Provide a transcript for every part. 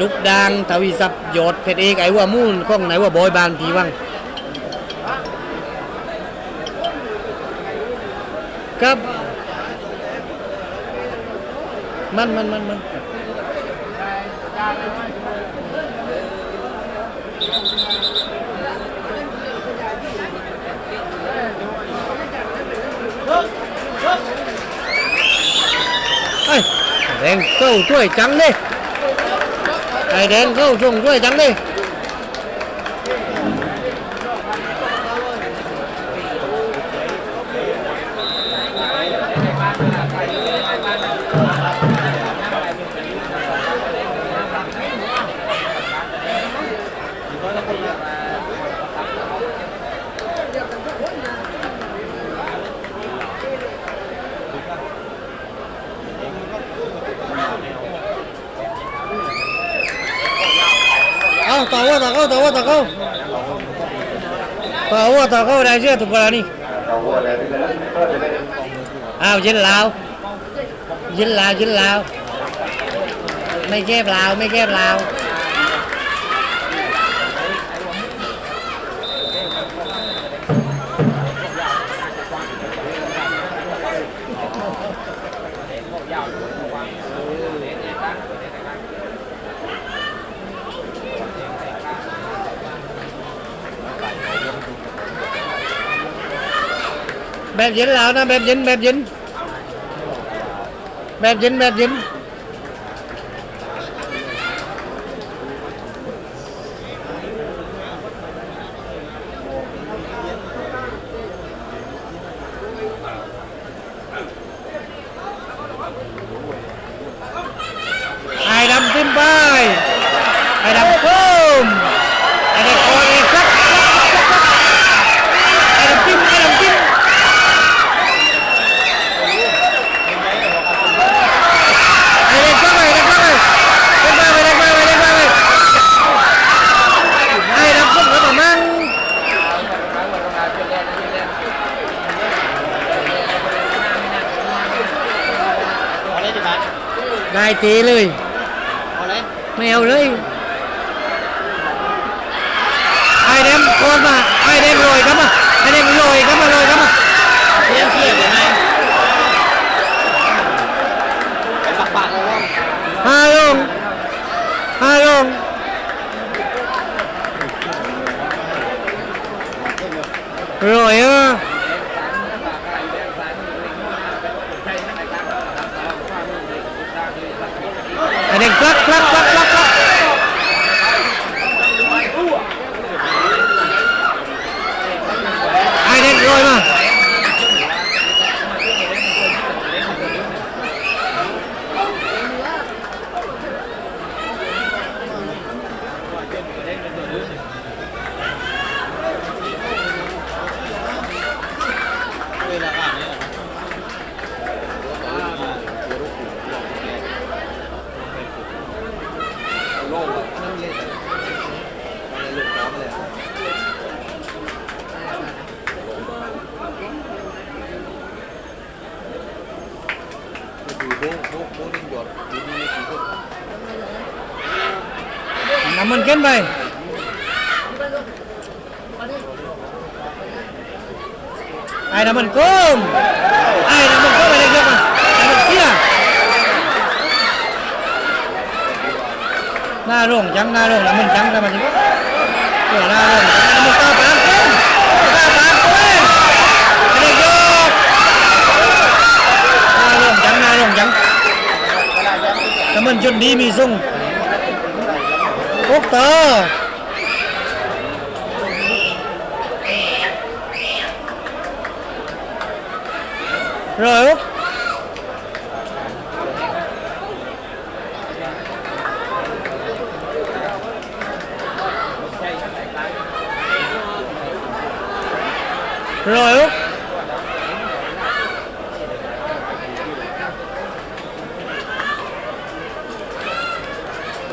ดุกดังทวีศัพย์ยอดเพชรเอกไอ้ว่ามูนของไหนว่าบอยบานทีวังครับมันมันมันมันเอ้ยแดงเข้าช่วยจังเลย Đấy đến cứ dùng rồi trắng đi. าต่อเข้าต่อว่าต่อเข้าได้เชื่อถูกกว่านี่อ้าวยินลาวยินลาวยินลาวไม่แก้ลาวไม่แก้ลาว แบบยินลาวนะแบบยินแบบยินแบบยินแบบยินไอ้ดำติ้มไปไอ้ดำคุ้มไอ้เด็กคนไอ้ครับไอ้ดำติ้มไอ้ดำติ้ม ไอ้เด็กฟังเลยเด็กฟังเลยเด็กฟังเลยเด็กฟังเลยเด็กฟังเลยไอ้รับพุ่งกับมั่ง ได้ตีเลย năm mươi kén đây ai làm mình cơm ai làm mình cơm ở đây kia. Mà làm mình kia na ruộng trắng na ruộng là mình trắng ra mà chứ na ruộng trắng là mình cơm มันจนดีมีทรง quốc tơ rồi út rồi út rồi út nè ตอนคืนเ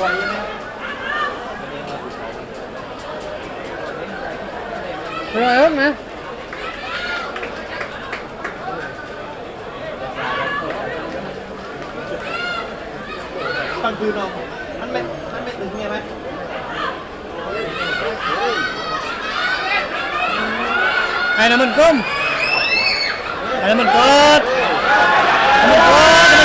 rồi ớt nè tăng cư nào ăn mẹ ăn mẹ đừng nghe mẹ. Ai là mình cơm ai là mình cơm mình cơm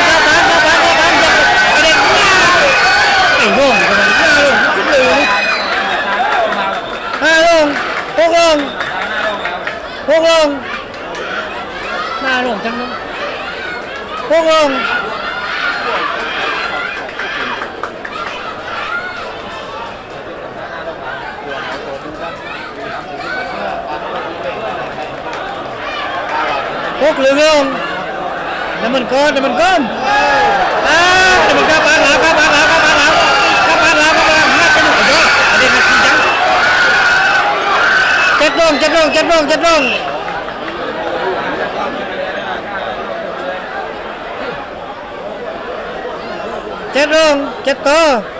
น้ำมันก้อนน้ำมันก้อนอ่าน้ำมันก้าปานหลาก้าปานหลาก้าปานหลาก้าปานหลาก้าปานหลามาเป็นหัวจ้ออันนี้มันจริงจังเจ็ดลงเจ็ดลงเจ็ดลงเจ็ดลงเจ็ดลงเจ็ดต่อตัว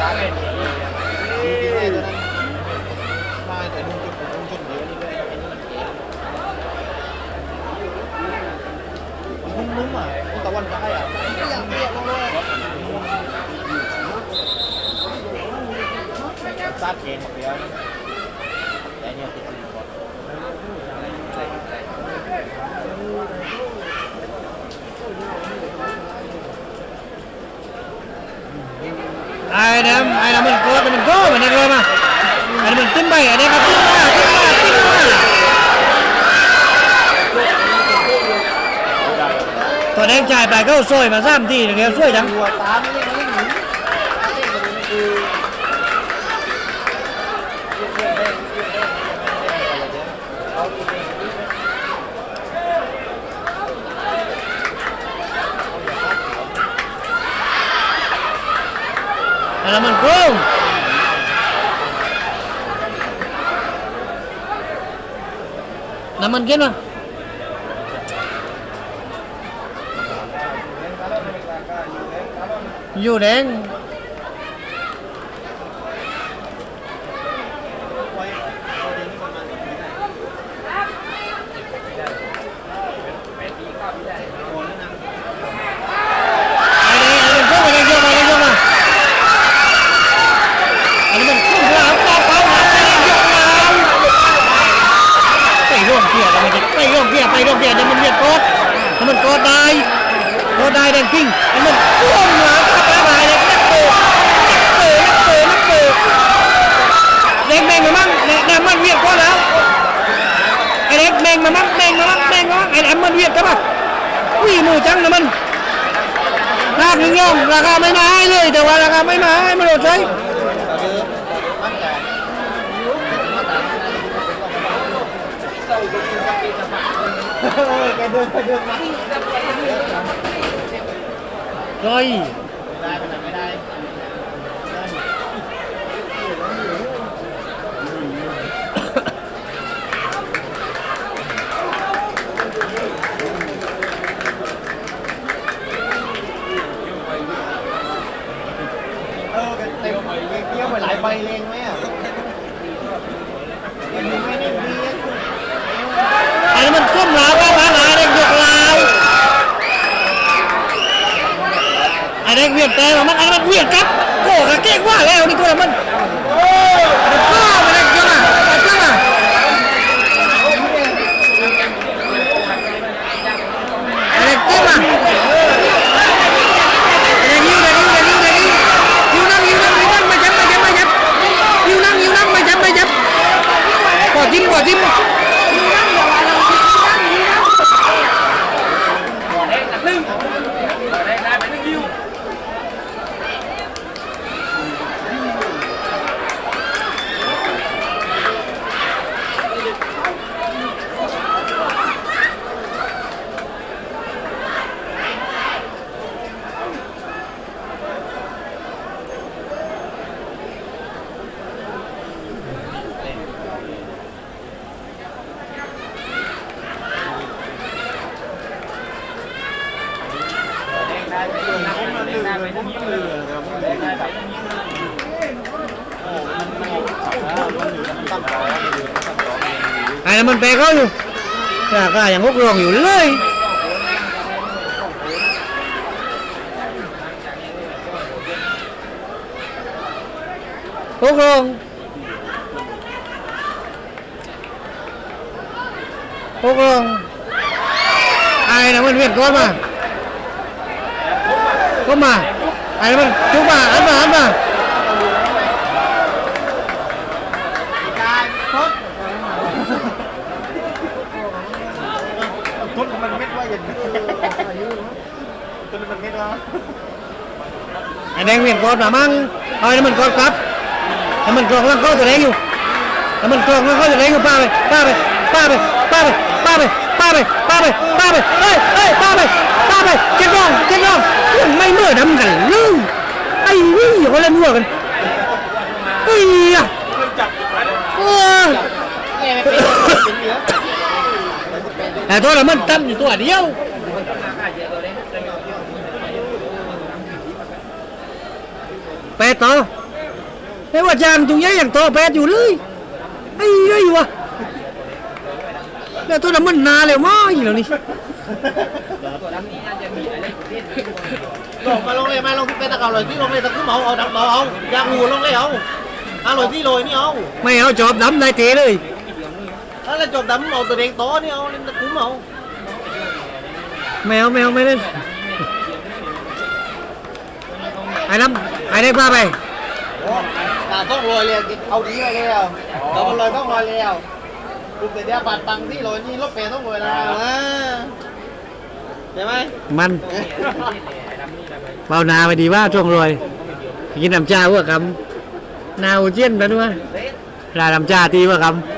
రాగండి. ไอ้น้ำมันติ้มไปไอ้นี่ครับติ้มมาติ้มมาติ้มมาตัวแดงจ่ายไปก็ซอยมาสามทีเดียวช่วยจัง ตัวตามนี่มันไม่หนีเต้นกันคือ ไอ้น้ำมั Naman gina. Ah. Yuneng. Eh. ไปร่วมเกียวมเกียร์แล้วมันเวียดโคตรแล้วมันโคตรได้โคตรได้แดงปิ้งไอ้มันพุ่งหลังเข้าไปหายเลยนักเตะนักเตะนักเตะนักเตะเด็กแมงมามั่งเด็กแมงมันเวียดโคตรแล้วไอ้เด็กแมงมามั่งแมงมามั่งแมงมามั่งไอ้แหลมมันเวียดกันปะวิ่งหมูจังนะมันลากหนึ่งยอมราคาไม่มาให้เลย แต่ว่าราคาไม่มาให้ไม่โดนใช้ แกเดินไปเดินมา ร้อย ได้ไปไหนไม่ได้ เออเต็มเกี่ยวไปหลายใบเลงไหม ไอ้เด็กเวียดแต่มันอ้นี่มันเวียดครับโอ้กะเก่งว่าแล้วนี่ตัวมันบ้าวมาเด็กจังอะไอ้จังอะไอ้เด็กเจ็บอะไอ้เด็กยิ้วเด็กเด็กยิ้วเด็กยิ้วยิ้วนั่งยิ้วนั่งยิ้วนั่งไม่จับไม่จับไม่จับยิ้วนั่งยิ้วนั่งไม่จับไม่จับกอดจิ้มกอดจิ้มเป็นพวกนี้เลยครับโอ้มั อยู่ตั้งร้อยมันอยู่ตั้งร้อย ไอ้นั่นมันแปลเขาอยู่ราคาอย่างพวกรองอยู่เลยพวกรองพวกรองไอ้นั่นมันเวียนก้อนมา ก้อนมาไอ้มันจุกมาอันมาอันมาต้นมันเม็ดว่าอย่างนี้ต้นมันเม็ดว่าไอ้แดงเวียนก้อนมามั่งเอาไอ้นั่นมันกอนครับไอ้มันกรองแล้วก็จะแรงอยู่ไอ้มันกรองแล้วก็จะแรงอยู่ป้าไปป้าไปป้าไปป้าไปป้าไปป้าไปป้าไปป้าไปเฮ้ยเฮ้ยป้าไปป้าไปเจ็ดรองเจ็ดรองยังไม่เมื่อดำกันลืมไอ้นี่เขาเล่นวัวกันเฮ้ยอะเออ แต่ตัวละมันตั้มอยู่ตัวเดียวแปดต่อไอ้ว่าจางตรงนี้อย่างต่อแปดอยู่เลยไอ้ไอ้วะแล้วตัวละมันนาเลยมั้งอยู่นี่ลงมาลงเลยมาลงที่เป็นตะเกาเลยที่ลงเลยตะคุ้มเอาเอาดับเอาอยากหูลงเลยเอาอร่อยที่ลอยนี่เอาไม่เอาจอบดำได้เตะเลย แล้วจบดำเอาตัวแดงโตนี่เอาตะคุ้มเอาแมวแมวไม่เล่นไอ้น้ำไอ้ได้พาไปอ่าต้องลอยเลยเอาดีเลยแล้วเราลอยต้องลอยแล้วคุณแต่เดี๋ยวบาดตังที่ลอยนี่รถเปย์ต้องลอยแล้วใช่ไหมมันเบานาไปดีว่าช่วงรวยกินน้ำชาว่าคำนาอุเจียนแบบว่าลาน้ำชาตีว่าคำ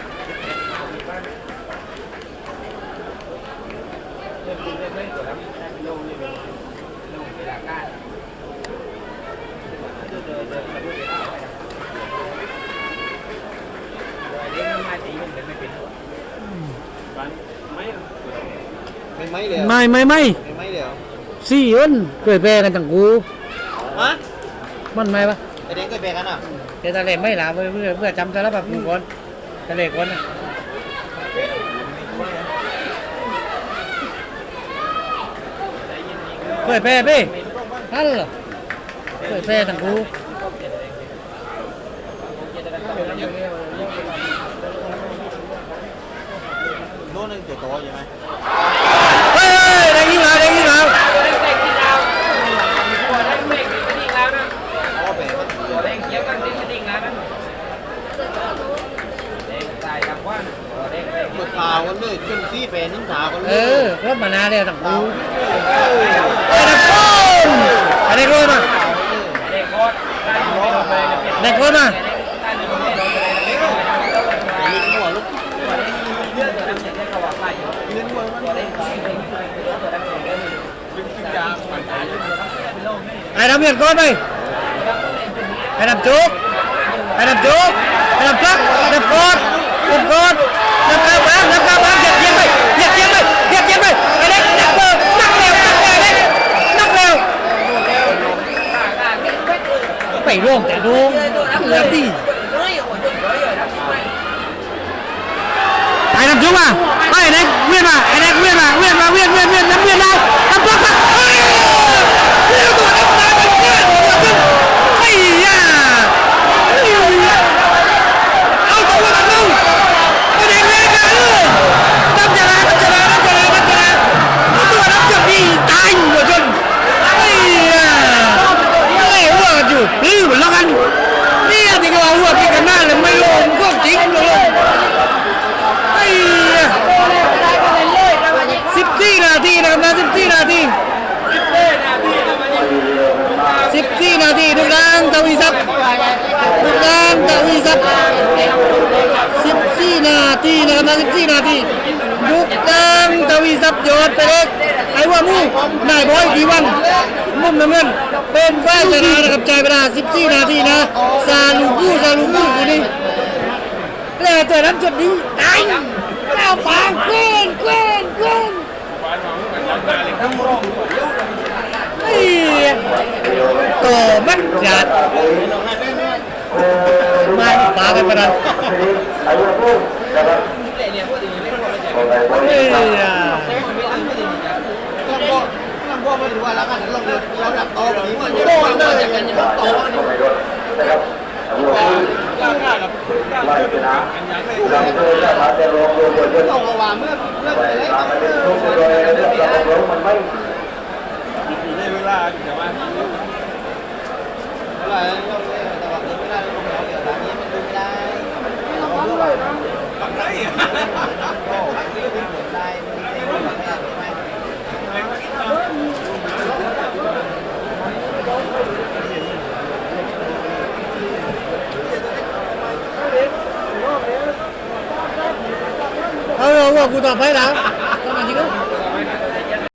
ไหมเดี๋ยวไม่ไม่ไม่เป็นไหมเดี๋ยวสี่คนเคยแปลกันตั้งกูฮะมันไม่ปะไอเด็กเคยเปย์กันอะเดี๋ยวทะเลไม่หลาเพื่อเพื่อเพื่อจำสารพัดหนึ่งคนทะเลคนน่ะเคยแพ้พี่ฮัลโหลเคยแพ้ตั้งกูโน่นนึงตัวโตใช่ไหม năm hiền con đây hãy làm trước hãy làm trước hãy làm trước đập con đập con đập cao bác đập cao bác giật chiến mày giật chiến mày giật chiến mày cái đấy đập bờ nóc lèo nóc lèo đấy nóc lèo bảy luôn tại luôn làm gì anh làm trước mà anh đấy nguyên mà anh đấy nguyên mà nguyên mà nguyên nguyên nguyên nắm nguyên đâu nắm trước นะสิบสี่นาทีสิบสี่นาทีทุกร่างตะวีซับทุกร่างตะวีซับสิบสี่นาทีนะครับนะสิบสี่นาทีทุกร่างตะวีซับโยนไปเล็กไอ้ว่ามู่นายบอยทีวันมุมน้ำเงินเป็นฝ่ายชนะนะครับใจเวลา14นาทีนะซาลูกูซาลูกูคนนี้แล้วเจอนั้นจุดนี้ตายแล้วฟางเกว้นเกว้นเกว้นเฮ้ยโตมันจัดมาปากันไปนะเฮ้ย อะต้องบอกต้องบอกมาดูว่าแล้วกันลงเรือเราดับโตแบบนี้มันโตเลยอย่างนี้โตนี่ต้องระวังเมื่อเมื่อเลยต้องเมื่ออะไรเราเนี่ยแต่ว่าไม่ได้ลงแล้วเดี๋ยวตอนนี้มันดูไม่ได้เราเพื่ออะไรทำไรอะโอ้ยไม่ได้ไม่ได้ไม่ได้ไม่ได้ เอาเราว่ากูต่อไปแล้ว